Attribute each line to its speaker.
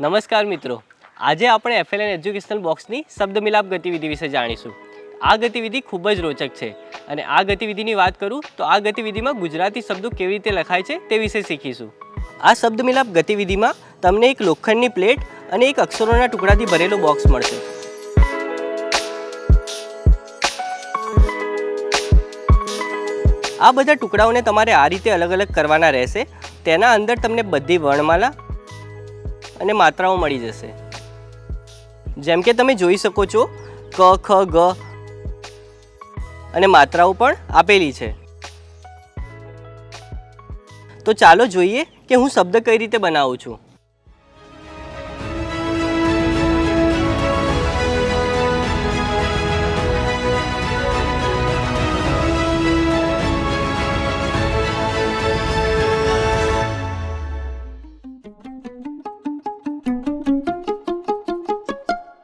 Speaker 1: નમસ્કાર મિત્રો. આજે આપણે એફએલએન એજ્યુકેશનલ બોક્સની શબ્દ મિલાપ ગતિવિધિ વિશે જાણીશું. આ ગતિવિધિ ખૂબ જ રોચક છે અને આ ગતિવિધિની વાત કરું તો આ ગતિવિધિમાં ગુજરાતી શબ્દો કેવી રીતે લખાય છે તે વિશે શીખીશું. આ શબ્દ મિલાપ ગતિવિધિમાં તમને એક લોખંડની પ્લેટ અને એક અક્ષરોના ટુકડાથી ભરેલો બોક્સ મળશે. આ બધા ટુકડાઓને તમારે આ રીતે અલગ અલગ કરવાના રહેશે. તેના અંદર તમને બધી વર્ણમાલા અને માત્રાઓ મળી જશે. જેમ કે તમે જોઈ શકો છો, ક, ખ, ગ અને માત્રાઓ પણ આપેલી છે. તો ચાલો જોઈએ કે હું શબ્દ કઈ રીતે બનાવું છું.